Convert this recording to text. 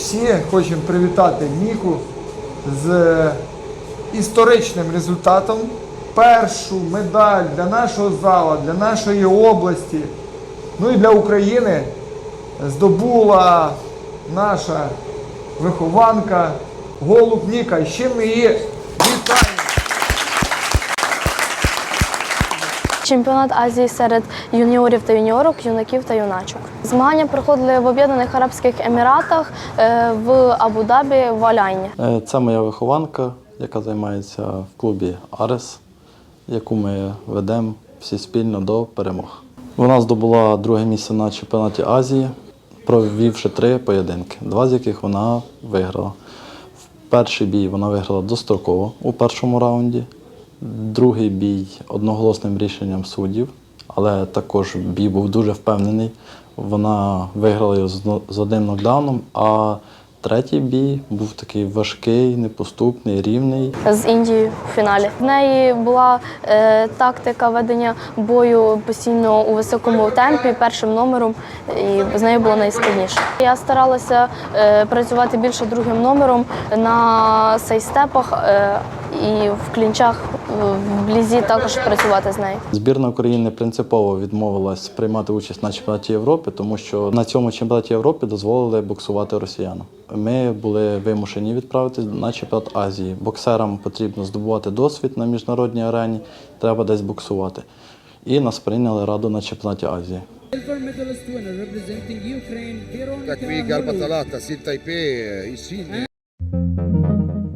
всі хочемо привітати Ніку з історичним результатом. Першу медаль для нашого зала, для нашої області, ну і для України здобула наша вихованка Голуб Ніка. І ще ми її вітаємо. Чемпіонат Азії серед юніорів та юніорок, юнаків та юначок. Змагання проходили в Об'єднаних Арабських Еміратах е, в Абу-Дабі в Аляйні. Е, Це моя вихованка, яка займається в клубі Арес, яку ми ведемо всі спільно до перемог. Вона здобула друге місце на чемпіонаті Азії, провівши три поєдинки, два з яких вона виграла. В перший бій вона виграла достроково у першому раунді, другий бій одноголосним рішенням суддів, але також бій був дуже впевнений. Вона виграла його з одним нокдауном, а третій бій був такий важкий, непоступний, рівний. з Індією в фіналі. В неї була е, тактика ведення бою постійно у високому темпі, першим номером, і з нею було найскладніше. Я старалася е, працювати більше другим номером на сейстепах е, і в клінчах е, вблизі також працювати з нею. Збірна України принципово відмовилась приймати участь на чемпіонаті Європи, тому що на цьому чемпіонаті Європи дозволили боксувати росіянам. Ми були вимушені відправитись на чемпіонат Азії. Боксерам потрібно здобувати досвід на міжнародній арені, треба десь боксувати. І нас прийняли раду на чемпіонаті Азії. Ukraine,